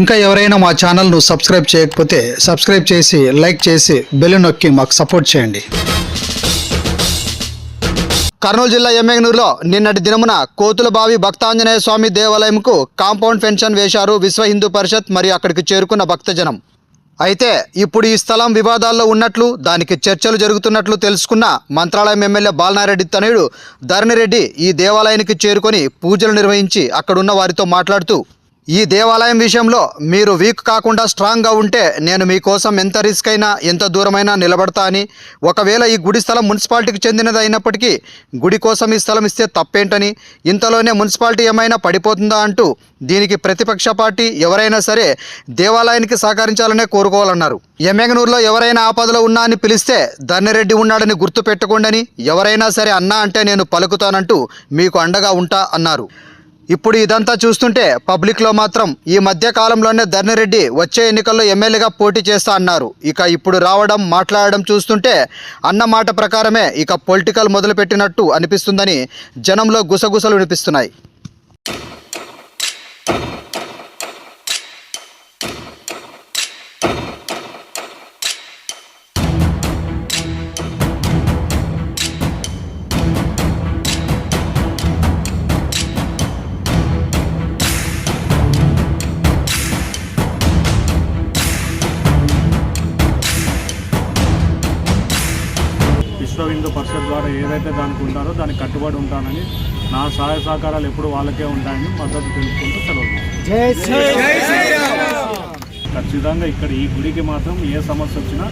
ఇంకా ఎవరైనా మా ఛానల్ను సబ్స్క్రైబ్ చేయకపోతే సబ్స్క్రైబ్ చేసి లైక్ చేసి బెల్ నొక్కి మాకు సపోర్ట్ చేయండి. కర్నూలు జిల్లా ఎమ్మెగనూరులో నిన్నటి దినమున కోతులబావి భక్తాంజనేయ స్వామి దేవాలయంకు కాంపౌండ్ ఫెన్షన్ వేశారు విశ్వ హిందూ పరిషత్ మరియు అక్కడికి చేరుకున్న భక్తజనం. అయితే ఇప్పుడు ఈ స్థలం వివాదాల్లో ఉన్నట్లు దానికి చర్చలు జరుగుతున్నట్లు తెలుసుకున్న మంత్రాలయం ఎమ్మెల్యే బాలనారెడ్డి తనయుడు ధరణిరెడ్డి ఈ దేవాలయానికి చేరుకొని పూజలు నిర్వహించి అక్కడున్న వారితో మాట్లాడుతూ ఈ దేవాలయం విషయంలో మీరు వీక్ కాకుండా స్ట్రాంగ్గా ఉంటే నేను మీకోసం ఎంత రిస్క్ అయినా ఎంత దూరమైనా నిలబడతా అని. ఒకవేళ ఈ గుడి స్థలం మున్సిపాలిటీకి చెందినది అయినప్పటికీ గుడి కోసం ఈ స్థలం ఇస్తే తప్పేంటని. ఇంతలోనే మున్సిపాలిటీ ఏమైనా పడిపోతుందా అంటూ దీనికి ప్రతిపక్ష పార్టీ ఎవరైనా సరే దేవాలయానికి సహకరించాలనే కోరుకోవాలన్నారు. ఎమ్మెగనూరులో ఎవరైనా ఆపదలో ఉన్నా అని పిలిస్తే ధర్నిరెడ్డి ఉన్నాడని గుర్తు పెట్టుకోండని ఎవరైనా సరే అన్నా అంటే నేను పలుకుతానంటూ మీకు అండగా ఉంటా అన్నారు. ఇప్పుడు ఇదంతా చూస్తుంటే పబ్లిక్లో మాత్రం ఈ మధ్య కాలంలోనే ధర్నిరెడ్డి వచ్చే ఎన్నికల్లో ఎమ్మెల్యేగా పోటీ చేస్తా అన్నారు. ఇక ఇప్పుడు రావడం మాట్లాడడం చూస్తుంటే అన్న మాట ప్రకారమే ఇక పొలిటికల్ మొదలుపెట్టినట్టు అనిపిస్తుందని జనంలో గుసగుసలు వినిపిస్తున్నాయి. హిందూ పరిషత్ ద్వారా ఏదైతే దానికి ఉంటారో దానికి కట్టుబడి ఉంటానని నా సహాయ సహకారాలు ఎప్పుడు వాళ్ళకే ఉంటాయని మద్దతు తెలుపుకుంటూ సెలవు ఖచ్చితంగా ఇక్కడ ఈ గుడికి మాత్రం ఏ సమస్య వచ్చినా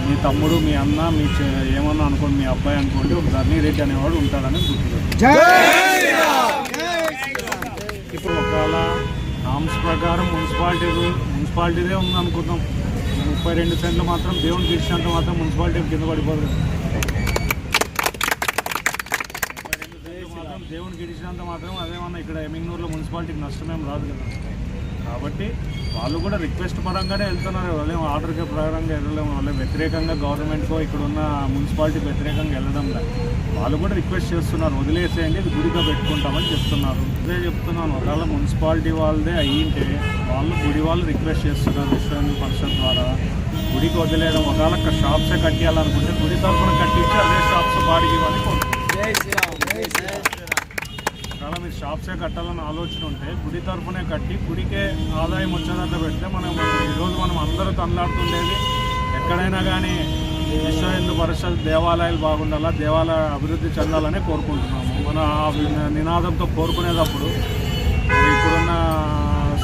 మీ తమ్ముడు మీ అన్న మీ చె- ఏమన్నా అనుకోండి మీ అబ్బాయి అనుకోండి ఒక ధర్నీ రెడ్డి అనేవాడు ఉంటాడని గుర్తుపెట్టు ఇప్పుడు ఒకవేళ నామ్స్ ప్రకారం మున్సిపాలిటీ మున్సిపాలిటీదే ఉంది అనుకుందాం ముప్పై రెండు సెంట్లు మాత్రం దేవుని తీర్చినంత మాత్రం మున్సిపాలిటీ కింద పడిపోదు ముప్పై రెండు సెంట్లు దేవునికి ఇచ్చినంత మాత్రం అదేమన్నా ఇక్కడ ఎమింగ్నూరులో మున్సిపాలిటీకి నష్టమేం రాదు కదా. కాబట్టి వాళ్ళు కూడా రిక్వెస్ట్ పరంగానే వెళ్తున్నారు. వాళ్ళేమో ఆర్డర్కి ప్రకారంగా వెళ్ళలేము. వాళ్ళే వ్యతిరేకంగా గవర్నమెంట్కో ఇక్కడ ఉన్న మున్సిపాలిటీకి వ్యతిరేకంగా వెళ్ళడం వాళ్ళు కూడా రిక్వెస్ట్ చేస్తున్నారు. వదిలేసేయండి ఇది గుడిగా పెట్టుకుంటామని చెప్తున్నారు. అదే చెప్తున్నాను. ఒకవేళ మున్సిపాలిటీ వాళ్ళదే అయ్యింటే వాళ్ళు గుడి వాళ్ళు రిక్వెస్ట్ చేస్తున్నారు. విశ్వ పరిషత్ ద్వారా. గుడికి వదిలేయడం. ఒకవేళ షాప్సే కట్టేయాలనుకుంటే గుడి తరఫున కట్టించి అదే షాప్స్ బాడికి ఇవ్వాలి. ఒకవేళ మీరు షాప్సే కట్టాలని ఆలోచన ఉంటే గుడి తరఫునే కట్టి గుడికే ఆదాయం వచ్చేదంతా పెడితే మనం ఈరోజు మనం అందరూ తనలాడుతుండేది ఎక్కడైనా కానీ విశ్వ హిందూ పరిషత్ దేవాలయాలు బాగుండాలా దేవాలయ అభివృద్ధి చెందాలని కోరుకుంటున్నాము. మన ఆ నినాదంతో కోరుకునేటప్పుడు ఇప్పుడున్న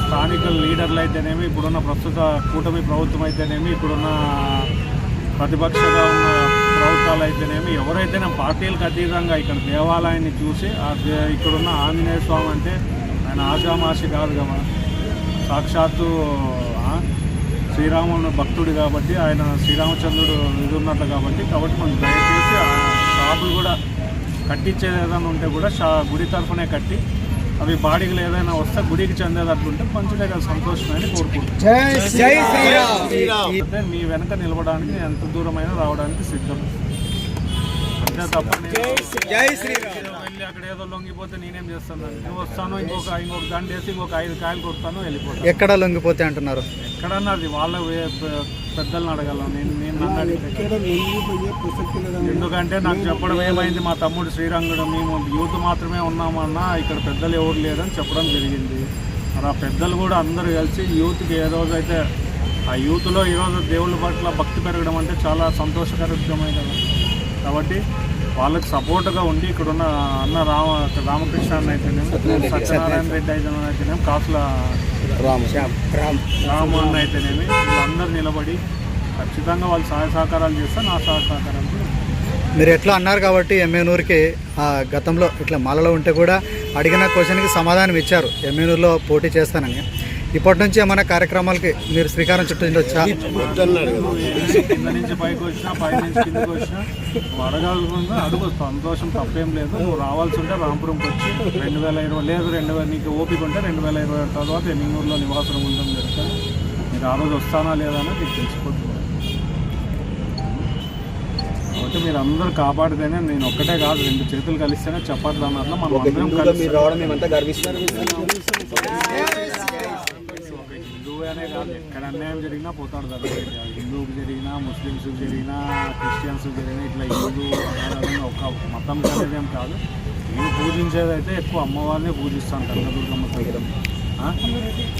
స్థానిక లీడర్లు అయితేనేమి ఇప్పుడున్న ప్రస్తుత కూటమి ప్రభుత్వం అయితేనేమి ఇప్పుడున్న ప్రతిపక్షగా ఉన్న ప్రభుత్వాలు అయితేనేమి ఎవరైతేనే పార్టీలకు అతీతంగా ఇక్కడ దేవాలయాన్ని చూసి ఆ దే- ఇక్కడున్న ఆంజనేయ స్వామి అంటే ఆయన ఆశామాషి కాదు కదా సాక్షాత్తు శ్రీరాముని భక్తుడు కాబట్టి ఆయన శ్రీరామచంద్రుడు ఇది ఉన్నట్లు కాబట్టి కాబట్టి మనం దయచేసి ఆ షాపులు కూడా కట్టించేది ఏదైనా ఉంటే కూడా షా గుడి తరఫునే కట్టి అవి బాడీలు ఏదైనా వస్తే గుడికి చెందేటట్లుంటే మంచిదే కదా సంతోషమే అని కోరుకుంటున్నాను మీ వెనక నిలవడానికి ఎంత దూరమైనా రావడానికి సిద్ధం. అంతే తప్ప నేను వెళ్ళి అక్కడ ఏదో లొంగిపోతే నేనేం చేస్తాను? నేను వస్తాను ఇంకొక ఇంకొక దండ వేసి ఇంకొక ఐదు కాయలు కొడతాను వెళ్ళిపోతాను. ఎక్కడ లొంగిపోతే అంటున్నారు? ఎక్కడన్నా అది వాళ్ళ పెద్దలను అడగలను నేను ఎందుకంటే నాకు చెప్పడం ఏమైంది? మా తమ్ముడు శ్రీరంగుడు మేము యూత్ మాత్రమే ఉన్నామన్నా ఇక్కడ పెద్దలు ఎవరు లేరని చెప్పడం జరిగింది. మరి ఆ పెద్దలు కూడా అందరూ కలిసి యూత్కి ఏ రోజైతే ఆ యూత్లో ఈరోజు దేవుళ్ళ పట్ల భక్తి పెరగడం అంటే చాలా సంతోషకర విషయమే కదా కాబట్టి వాళ్ళకి సపోర్ట్గా ఉండి ఇక్కడున్న అన్న రామ రామకృష్ణ అయితేనేమి సత్యనారాయణ రెడ్డి. అయితేనేమి కాసుల రాము అన్న అయితేనేమి వీళ్ళందరూ నిలబడి ఖచ్చితంగా వాళ్ళు సహాయ సహకారాలు చేస్తే నా సహాయ సహకారాలు మీరు ఎట్లా అన్నారు కాబట్టి ఎమ్మెనూరుకి ఆ, గతంలో ఇట్లా మాలలో ఉంటే కూడా అడిగిన క్వశ్చన్కి సమాధానం ఇచ్చారు. ఎమ్మెనూరులో పోటీ చేస్తానని. ఇప్పటి నుంచి ఏమైనా కార్యక్రమాలకి మీరు శ్రీకారం చుట్టొచ్చా కింద. నుంచి పైకి వచ్చినా పై నుంచి కిందకి వచ్చినా నువ్వు అడగాలనుకుంటే అడుగు సంతోషం తప్పేం లేదు. నువ్వు రావాల్సి ఉంటే రాంపురంకి వచ్చి రెండు వేల ఇరవై లేదు రెండు వేల నీకు ఓపిక ఉంటే రెండు వేల ఇరవై తర్వాత ఎన్నింగూరులో నివాసం ఉండడం జరుగుతుంది. మీరు ఆ రోజు వస్తానా లేదా అని నీకు తెలిసిపోతుంది. కాబట్టి మీరు అందరూ కాపాడితేనే నేను ఒక్కటే కాదు రెండు చేతులు కలిస్తేనే చప్పట్లు అన్నట్లు మనం అందరం కలిసి రావడం మేమంతా గర్విస్తున్నాం. అనే కాదు. ఎక్కడ అన్యాయం జరిగినా పోతాడు దగ్గర హిందూకి జరిగినా ముస్లిమ్స్కి జరిగినా క్రిస్టియన్స్కి జరిగినా ఇట్లా హిందూ ఒక మతం ఏం కాదు. నేను పూజించేది అయితే ఎక్కువ అమ్మవారిని పూజిస్తాను కనకదుర్గమ్మ తల్లి ఆ?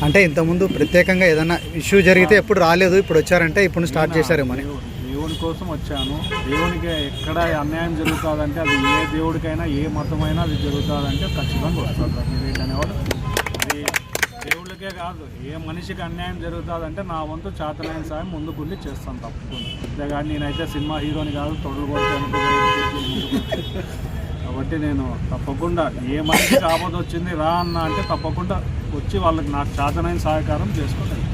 అంటే ఇంతకుముందు ప్రత్యేకంగా ఏదైనా ఇష్యూ జరిగితే ఎప్పుడు రాలేదు ఇప్పుడు వచ్చారంటే ఇప్పుడు స్టార్ట్ చేశారేమో దేవుని కోసం వచ్చాను. దేవునికి ఎక్కడ అన్యాయం జరుగుతుందంటే అది ఏ దేవుడికైనా ఏ మతమైనా అది జరుగుతుందంటే ఖచ్చితంగా రెడ్డి అనేవాడు అది కాదు. ఏ మనిషికి అన్యాయం జరుగుతుందంటే నా వంతు చేతనైన సాయం ముందుకుండి చేస్తాను తప్పకుండా. అంతేగాని నేనైతే సినిమా హీరోని కాదు తొడలు కాబట్టి నేను తప్పకుండా ఏ మనిషికి ఆపద వచ్చింది రా అన్న అంటే తప్పకుండా వచ్చి వాళ్ళకి నాకు చేతనైన సహకారం చేసుకోలేదు